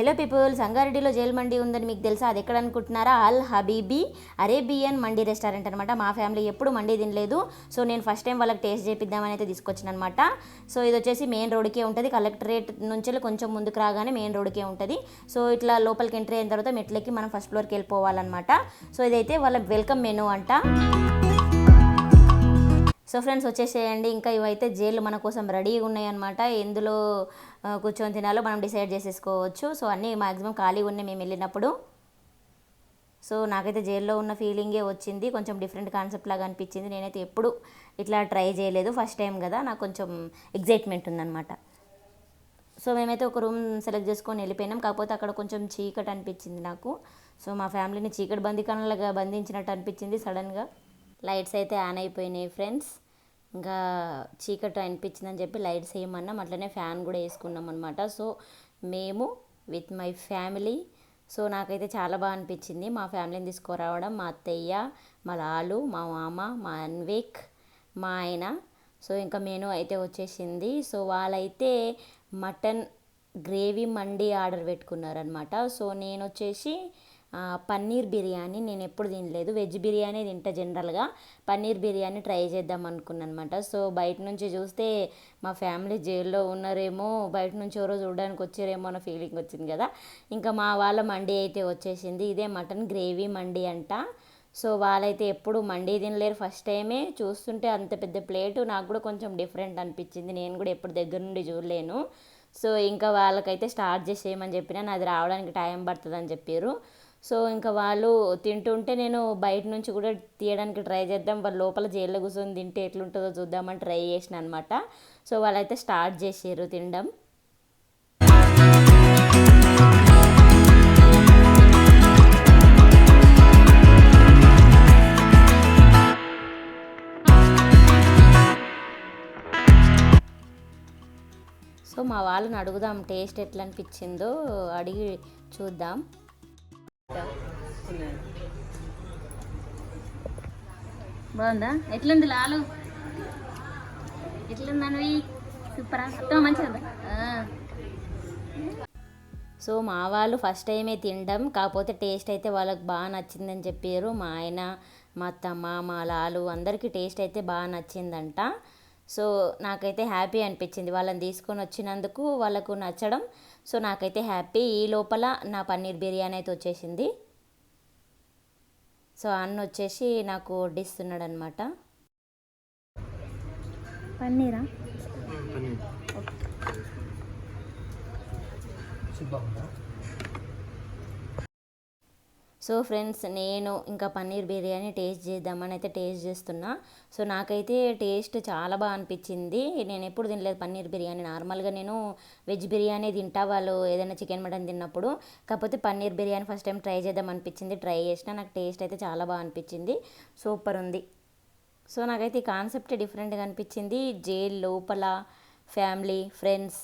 Hello people సంగారెడ్డిలో jail మండి ఉందని మీకు తెలుసా? అది ఎక్కడ అనుకుంటున్నారా? Al Habibi Arabian mandi restaurant అనమాట మా ఫ్యామిలీ ఎప్పుడు మండి తినలేదు. సో నేను ఫస్ట్ టైం వాళ్ళకి టేస్ట్ చేపిద్దామని అయితే తీసుకొచ్చిన అనమాట సో ఇది వచ్చేసి మెయిన్ రోడ్కే ఉంటుంది. కలెక్టరేట్ నుంచి కొంచెం ముందుకు రాగానే మెయిన్ రోడ్కే ఉంటుంది. సో ఇట్లా లోపలికి ఎంట్రీ అయిన తర్వాత మెట్లకి మనం ఫస్ట్ ఫ్లోర్కి వెళ్ళిపోవాలన్నమాట. సో ఇదైతే వాళ్ళ వెల్కమ్ మెనూ అంట. సో ఫ్రెండ్స్ వచ్చేసేయండి. ఇంకా ఇవైతే జైలు మన కోసం రెడీగా ఉన్నాయి అనమాట ఎందులో కూర్చొని తినాలో మనం డిసైడ్ చేసేసుకోవచ్చు. సో అన్నీ మ్యాక్సిమం ఖాళీగా ఉన్నాయి మేము వెళ్ళినప్పుడు. సో నాకైతే జైల్లో ఉన్న ఫీలింగే వచ్చింది. కొంచెం డిఫరెంట్ కాన్సెప్ట్ లాగా అనిపించింది. నేనైతే ఎప్పుడు ఇట్లా ట్రై చేయలేదు. ఫస్ట్ టైం కదా నాకు కొంచెం ఎగ్జైట్మెంట్ ఉందన్నమాట. సో మేమైతే ఒక రూమ్ సెలెక్ట్ చేసుకొని వెళ్ళిపోయినాం. కాకపోతే అక్కడ కొంచెం చీకటి అనిపించింది నాకు. సో మా ఫ్యామిలీని చీకటి బందికానలాగా బంధించినట్టు అనిపించింది సడన్గా. లైట్స్ అయితే ఆన్ అయిపోయినాయి ఫ్రెండ్స్. ఇంకా చీకటి అనిపించిందని చెప్పి లైట్స్ వేయమన్నాం. అట్లనే ఫ్యాన్ కూడా వేసుకున్నాం అనమాట సో మేము విత్ మై ఫ్యామిలీ. సో నాకైతే చాలా బాగా అనిపించింది మా ఫ్యామిలీని తీసుకురావడం. మా అత్తయ్య మా లాలు మా మామ మా అన్వేక్ మా ఆయన. సో ఇంకా మెను అయితే వచ్చేసింది. సో వాళ్ళైతే మటన్ గ్రేవీ మండి ఆర్డర్ పెట్టుకున్నారనమాట సో నేను వచ్చేసి పన్నీర్ బిర్యానీ నేను ఎప్పుడు తినలేదు. వెజ్ బిర్యానీ తింటా జనరల్గా. పన్నీర్ బిర్యానీ ట్రై చేద్దాం అనుకున్నాను అనమాట సో బయట నుంచి చూస్తే మా ఫ్యామిలీ జైల్లో ఉన్నారేమో బయట నుంచి ఎవరో చూడడానికి వచ్చారేమో అన్న ఫీలింగ్ వచ్చింది కదా. ఇంకా మా వాళ్ళ మండీ అయితే వచ్చేసింది. ఇదే మటన్ గ్రేవీ మండి అంట. సో వాళ్ళైతే ఎప్పుడు మండీ తినలేరు. ఫస్ట్ టైమే చూస్తుంటే అంత పెద్ద ప్లేటు. నాకు కూడా కొంచెం డిఫరెంట్ అనిపించింది. నేను కూడా ఎప్పుడు దగ్గర నుండి చూడలేను. సో ఇంకా వాళ్ళకైతే స్టార్ట్ చేసేయమని చెప్పిన నాది రావడానికి టైం పడుతుంది అని చెప్పారు. సో ఇంకా వాళ్ళు తింటుంటే నేను బయట నుంచి కూడా తీయడానికి ట్రై చేద్దాం. వాళ్ళు లోపల జైల్లో కూర్చొని తింటే ఎట్లుంటుందో చూద్దామని ట్రై చేసిన అనమాట సో వాళ్ళైతే స్టార్ట్ చేసారు తినడం. సో మా వాళ్ళని అడుగుదాం టేస్ట్ ఎట్లా అనిపించిందో అడిగి చూద్దాం. బాగుందా? ఎట్లుంది లాలు? ఎట్లుంది అనివి? సూపరా? మొత్తం మంచిగా సో మా వాళ్ళు ఫస్ట్ టైమే తినడం కాకపోతే టేస్ట్ అయితే వాళ్ళకి బాగా నచ్చిందని చెప్పారు. మా ఆయన మా అత్తమ్మ మా లాలు అందరికీ టేస్ట్ అయితే బాగా నచ్చిందంట. సో నాకైతే హ్యాపీ అనిపించింది. వాళ్ళని తీసుకొని వచ్చినందుకు వాళ్ళకు నచ్చడం. సో నాకైతే హ్యాపీ. ఈ లోపల నా పన్నీర్ బిర్యానీ అయితే వచ్చేసింది. సో అన్న వచ్చేసి నాకు వడ్డిస్తున్నాడు అనమాట పన్నీరా. సో ఫ్రెండ్స్ నేను ఇంకా పన్నీర్ బిర్యానీ టేస్ట్ చేద్దామని అయితే టేస్ట్ చేస్తున్నా. సో నాకైతే టేస్ట్ చాలా బాగా అనిపించింది. నేను ఎప్పుడు తినలేదు పన్నీర్ బిర్యానీ. నార్మల్గా నేను వెజ్ బిర్యానీ తింటా వాళ్ళు ఏదైనా చికెన్ మటన్ తిన్నప్పుడు. కాకపోతే paneer biryani first time try చేద్దాం అనిపించింది. ట్రై చేసిన నాకు టేస్ట్ అయితే చాలా బాగా అనిపించింది. సూపర్ ఉంది. సో నాకైతే ఈ కాన్సెప్ట్ డిఫరెంట్గా అనిపించింది. జైల్ లోపల ఫ్యామిలీ ఫ్రెండ్స్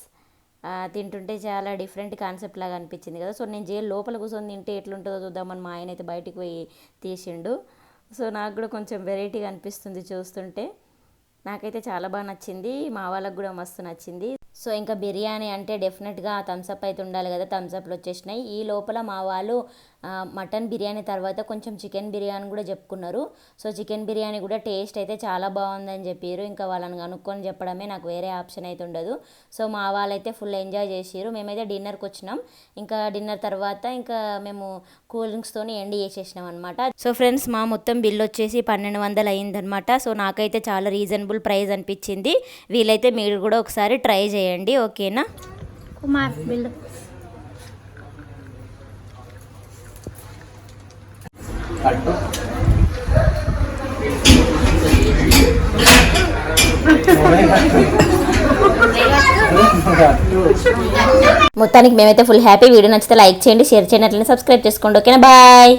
తింటుంటే చాలా డిఫరెంట్ కాన్సెప్ట్ లాగా అనిపించింది కదా. సో నేను జైలు లోపల కూర్చొని తింటే ఎట్లుంటుందో చూద్దామని మా ఆయన అయితే బయటికి పోయి తీసిండు. సో నాకు కూడా కొంచెం వెరైటీగా అనిపిస్తుంది చూస్తుంటే. నాకైతే చాలా బాగా నచ్చింది. మా వాళ్ళకి కూడా మస్తు నచ్చింది. సో ఇంకా బిర్యానీ అంటే డెఫినెట్గా థమ్స్అప్ అయితే ఉండాలి కదా. థమ్స్అప్లు వచ్చేసినాయి. ఈ లోపల మా వాళ్ళు మటన్ బిర్యానీ తర్వాత కొంచెం చికెన్ బిర్యానీ కూడా చెప్పుకున్నారు. సో చికెన్ బిర్యానీ కూడా టేస్ట్ అయితే చాలా బాగుందని చెప్పారు. ఇంకా వాళ్ళని కనుక్కొని చెప్పడమే నాకు వేరే ఆప్షన్ అయితే ఉండదు. సో మా వాళ్ళైతే ఫుల్ ఎంజాయ్ చేసారు మేమైతే డిన్నర్కి వచ్చినాం. ఇంకా డిన్నర్ తర్వాత ఇంకా మేము కూల్ డ్రింక్స్తోని ఎండ్ చేసేసినాం అనమాట సో ఫ్రెండ్స్ మా మొత్తం బిల్ వచ్చేసి పన్నెండు వందలు అయిందనమాట సో నాకైతే చాలా రీజనబుల్ ప్రైస్ అనిపించింది. వీలైతే మీరు కూడా ఒకసారి ట్రై చేయండి. ఓకేనా? కుమార్ బిల్లు మొత్తానికి మేమైతే ఫుల్ హ్యాపీ వీడియో నచ్చితే లైక్ చేయండి షేర్ చేయండి అట్లనే సబ్స్క్రైబ్ చేసుకోండి. ఓకేనా బాయ్